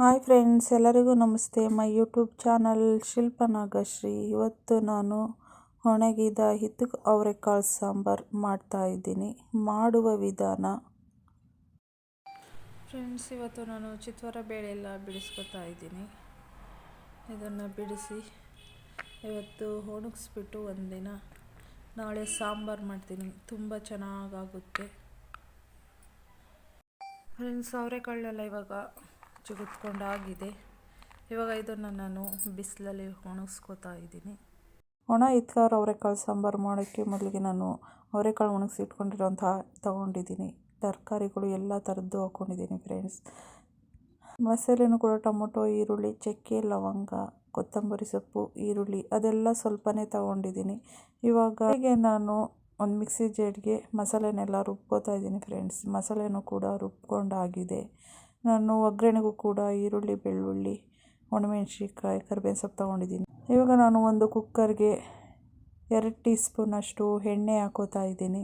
Hi friends, ಎಲ್ಲರಿಗೂ ನಮಸ್ತೆ. My YouTube channel Shilpa Nagashree ಇವತ್ತು ನಾನು ಒಣಗಿದ ಹಿತ್ತು ಅವರೆಕಾಳು ಸಾಂಬಾರು ಮಾಡ್ತಾ ಇದ್ದೀನಿ. ಮಾಡುವ ವಿಧಾನ? ಫ್ರೆಂಡ್ಸ್, ಇವತ್ತು ನಾನು ಚಿತ್ವರ ಬೇಳೆ ಎಲ್ಲ ಬಿಡಿಸ್ಕೊತಾ ಇದ್ದೀನಿ. ಇದನ್ನು ಬಿಡಿಸಿ ಇವತ್ತು ಒಣಗಿಸ್ಬಿಟ್ಟು ಒಂದಿನ ನಾಳೆ ಸಾಂಬಾರು ಮಾಡ್ತೀನಿ. ತುಂಬ ಚೆನ್ನಾಗಾಗುತ್ತೆ. ಫ್ರೆಂಡ್ಸ್ ಅವರೆಕಾಳನ್ನೆಲ್ಲ ಇವಾಗ ಚಿಗುತ್ಕೊಂಡಾಗಿದೆ. ಇವಾಗ ಇದನ್ನು ನಾನು ಬಿಸಿಲಲ್ಲಿ ಒಣಗಿಸ್ಕೋತಾ ಇದ್ದೀನಿ. ಒಣ ಇತ್ಲಾರ ಅವರೆಕಾಳು ಸಾಂಬಾರು ಮಾಡೋಕ್ಕೆ ಮೊದಲಿಗೆ ನಾನು ಅವರೆಕಾಳು ಒಣಗಿಸಿ ಇಟ್ಕೊಂಡಿರೋಂತಹ ತೊಗೊಂಡಿದ್ದೀನಿ. ತರಕಾರಿಗಳು ಎಲ್ಲ ಥರದ್ದು ಹಾಕ್ಕೊಂಡಿದ್ದೀನಿ ಫ್ರೆಂಡ್ಸ್ ಮಸಾಲೆನೂ ಕೂಡ ಟೊಮೊಟೊ, ಈರುಳ್ಳಿ, ಚಕ್ಕೆ, ಲವಂಗ, ಕೊತ್ತಂಬರಿ ಸೊಪ್ಪು, ಈರುಳ್ಳಿ ಅದೆಲ್ಲ ಸ್ವಲ್ಪನೇ ತಗೊಂಡಿದ್ದೀನಿ. ಇವಾಗ ಹೀಗೆ ನಾನು ಒಂದು ಮಿಕ್ಸಿ ಜೇಡ್ಗೆ ಮಸಾಲೆನೆಲ್ಲ ರುಬ್ಕೋತಾ ಇದ್ದೀನಿ ಫ್ರೆಂಡ್ಸ್ ಮಸಾಲೆನೂ ಕೂಡ ರುಬ್ಕೊಂಡಾಗಿದೆ. ನಾನು ಒಗ್ಗರಣೆಗೂ ಕೂಡ ಈರುಳ್ಳಿ, ಬೆಳ್ಳುಳ್ಳಿ, ಒಣಮೆಣ್ಸಿನ್ಕಾಯಿ, ಕರ್ಬೇವಿನ ಸೊಪ್ಪು ತೊಗೊಂಡಿದ್ದೀನಿ. ಇವಾಗ ನಾನು ಒಂದು ಕುಕ್ಕರ್ಗೆ ಎರಡು ಟೀ ಸ್ಪೂನಷ್ಟು ಎಣ್ಣೆ ಹಾಕೋತಾ ಇದ್ದೀನಿ.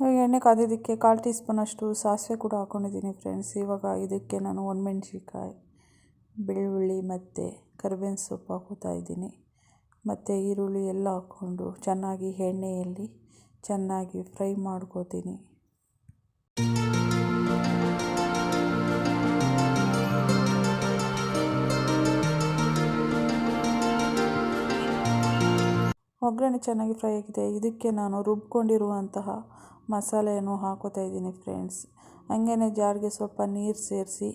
ಇವಾಗ ಎಣ್ಣೆ ಕಾದಿದ್ದಕ್ಕೆ ಕಾಲು ಟೀ ಸ್ಪೂನಷ್ಟು ಸಾಸಿವೆ ಕೂಡ ಹಾಕ್ಕೊಂಡಿದ್ದೀನಿ ಫ್ರೆಂಡ್ಸ್. ಇವಾಗ ಇದಕ್ಕೆ ನಾನು ಒಣಮೆಣ್ಸಿನ್ಕಾಯಿ, ಬೆಳ್ಳುಳ್ಳಿ ಮತ್ತು ಕರಿಬೇವಿನ ಸೊಪ್ಪು ಹಾಕೋತಾ ಇದ್ದೀನಿ. ಮತ್ತು ಈರುಳ್ಳಿ ಎಲ್ಲ ಹಾಕ್ಕೊಂಡು ಚೆನ್ನಾಗಿ ಎಣ್ಣೆಯಲ್ಲಿ ಚೆನ್ನಾಗಿ ಫ್ರೈ ಮಾಡ್ಕೋತೀನಿ. ಒಗ್ಗರಣೆ ಚೆನ್ನಾಗಿ ಫ್ರೈ ಆಗಿದೆ. ಇದಕ್ಕೆ ನಾನು ರುಬ್ಕೊಂಡಿರುವಂತಹ ಮಸಾಲೆಯನ್ನು ಹಾಕೋತಾ ಇದ್ದೀನಿ ಫ್ರೆಂಡ್ಸ್ ಹಂಗೇ ಜಾರ್ಗೆ ಸ್ವಲ್ಪ ನೀರು ಸೇರಿಸಿ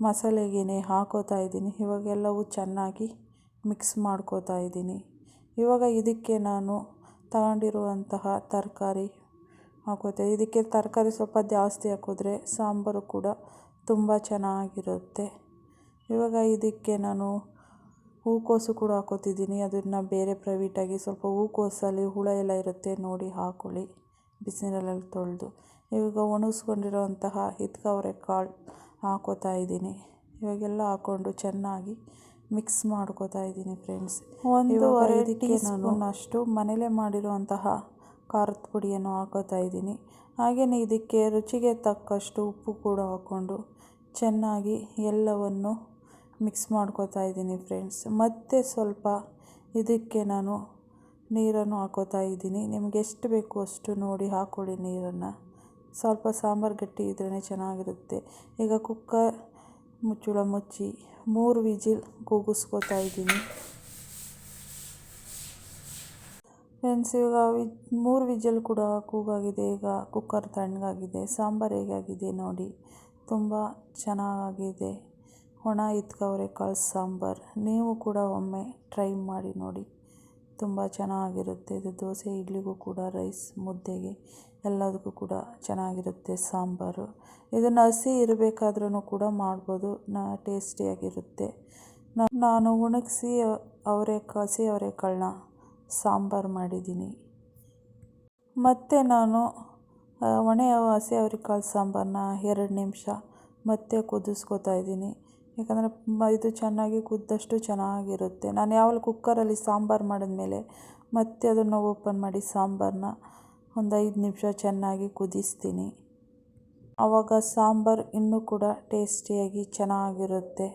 ಮಸಾಲೆಗೆ ಹಾಕೋತಾ ಇದ್ದೀನಿ. ಇವಾಗೆಲ್ಲವೂ ಚೆನ್ನಾಗಿ ಮಿಕ್ಸ್ ಮಾಡ್ಕೋತಾ ಇದ್ದೀನಿ. ಇವಾಗ ಇದಕ್ಕೆ ನಾನು ತಗೊಂಡಿರುವಂತಹ ತರಕಾರಿ ಹಾಕೋತೆ. ಇದಕ್ಕೆ ತರಕಾರಿ ಸ್ವಲ್ಪ ಜಾಸ್ತಿ ಹಾಕಿದ್ರೆ ಸಾಂಬಾರು ಕೂಡ ತುಂಬ ಚೆನ್ನಾಗಿರುತ್ತೆ. ಇವಾಗ ಇದಕ್ಕೆ ನಾನು ಹೂಕೋಸು ಕೂಡ ಹಾಕೋತಿದ್ದೀನಿ. ಅದನ್ನು ಬೇರೆ ಪ್ರೈವೇಟಾಗಿ ಸ್ವಲ್ಪ ಹೂಕೋಸಲ್ಲಿ ಹುಳ ಎಲ್ಲ ಇರುತ್ತೆ ನೋಡಿ ಹಾಕೊಳ್ಳಿ. ಬಿಸಿನೀರಲ್ಲಿ ತೊಳೆದು. ಇವಾಗ ಒಣಗಿಸ್ಕೊಂಡಿರೋಂತಹ ಹಿತ್ಕವರೆ ಕಾಳು ಹಾಕೋತಾ ಇದ್ದೀನಿ. ಇವಾಗೆಲ್ಲ ಹಾಕ್ಕೊಂಡು ಚೆನ್ನಾಗಿ ಮಿಕ್ಸ್ ಮಾಡ್ಕೋತಾ ಇದ್ದೀನಿ ಫ್ರೆಂಡ್ಸ್ ಒಂದೂವರೆ ಟೀ ಸ್ಪೂನ್ ಅಷ್ಟು ಮನೇಲೇ ಮಾಡಿರುವಂತಹ ಖಾರದ ಪುಡಿಯನ್ನು ಹಾಕೋತಾ ಇದ್ದೀನಿ. ಹಾಗೆಯೇ ಇದಕ್ಕೆ ರುಚಿಗೆ ತಕ್ಕಷ್ಟು ಉಪ್ಪು ಕೂಡ ಹಾಕ್ಕೊಂಡು ಚೆನ್ನಾಗಿ ಎಲ್ಲವನ್ನು ಮಿಕ್ಸ್ ಮಾಡ್ಕೋತಾ ಇದ್ದೀನಿ ಫ್ರೆಂಡ್ಸ್. ಮತ್ತು ಸ್ವಲ್ಪ ಇದಕ್ಕೆ ನಾನು ನೀರನ್ನು ಹಾಕೋತಾ ಇದ್ದೀನಿ. ನಿಮ್ಗೆ ಎಷ್ಟು ಬೇಕು ಅಷ್ಟು ನೋಡಿ ಹಾಕ್ಕೊಳ್ಳಿ ನೀರನ್ನು. ಸ್ವಲ್ಪ ಸಾಂಬಾರು ಗಟ್ಟಿ ಇದ್ರೇ ಚೆನ್ನಾಗಿರುತ್ತೆ. ಈಗ ಕುಕ್ಕರ್ ಮುಚ್ಚಳ ಮುಚ್ಚಿ ಮೂರು ವಿಜಿಲ್ ಕೂಗಿಸ್ಕೋತಾ ಇದ್ದೀನಿ. ಫ್ರೆಂಡ್ಸ್, ಇವಾಗ ಮೂರು ವಿಜಲ್ ಕೂಡ ಕೂಗಾಗಿದೆ. ಈಗ ಕುಕ್ಕರ್ ತಣ್ಣಗಾಗಿದೆ. ಸಾಂಬಾರು ಹೇಗಾಗಿದೆ ನೋಡಿ. ತುಂಬ ಚೆನ್ನಾಗಿದೆ. ಒಣ ಕಾಳು ಸಾಂಬಾರು. ನೀವು ಕೂಡ ಒಮ್ಮೆ ಟ್ರೈ ಮಾಡಿ ನೋಡಿ. ತುಂಬ ಚೆನ್ನಾಗಿರುತ್ತೆ ಇದು. ದೋಸೆ, ಇಡ್ಲಿಗೂ ಕೂಡ, ರೈಸ್, ಮುದ್ದೆಗೆ ಎಲ್ಲದಕ್ಕೂ ಕೂಡ ಚೆನ್ನಾಗಿರುತ್ತೆ ಸಾಂಬಾರು. ಇದನ್ನು ಹಸಿ ಇರಬೇಕಾದ್ರೂ ಕೂಡ ಮಾಡ್ಬೋದು. ನಾ, ಟೇಸ್ಟಿಯಾಗಿರುತ್ತೆ. ನಾನು ಒಣಗಿಸಿ ಅವರೆ ಹಸಿ ಅವರೆಕಾಳನ್ನ ಸಾಂಬಾರು ಮಾಡಿದ್ದೀನಿ. ಮತ್ತು ನಾನು ಒಣೆ, ಹಸಿ ಅವರೆಕಾಳು ಸಾಂಬಾರನ್ನ ಎರಡು ನಿಮಿಷ ಮತ್ತೆ ಕುದಿಸ್ಕೊತಾ ಇದ್ದೀನಿ. ಯಾಕಂದರೆ ಇದು ಚೆನ್ನಾಗಿ ಕುದ್ದಷ್ಟು ಚೆನ್ನಾಗಿರುತ್ತೆ. ನಾನು ಯಾವಾಗಲೂ ಕುಕ್ಕರಲ್ಲಿ ಸಾಂಬಾರು ಮಾಡಿದ್ಮೇಲೆ ಮತ್ತೆ ಅದನ್ನು ಓಪನ್ ಮಾಡಿ ಸಾಂಬಾರನ್ನ ಒಂದು ಐದು ನಿಮಿಷ ಚೆನ್ನಾಗಿ ಕುದಿಸ್ತೀನಿ. ಆವಾಗ ಸಾಂಬಾರು ಇನ್ನೂ ಕೂಡ ಟೇಸ್ಟಿಯಾಗಿ ಚೆನ್ನಾಗಿರುತ್ತೆ.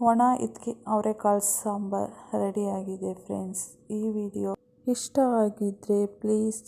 ಒಣ ಇದಕ್ಕೆ ಅವರೆಕಾಳು ಸಾಂಬಾರು ರೆಡಿಯಾಗಿದೆ ಫ್ರೆಂಡ್ಸ್. ಈ ವಿಡಿಯೋ ಇಷ್ಟವಾಗಿದ್ದರೆ ಪ್ಲೀಸ್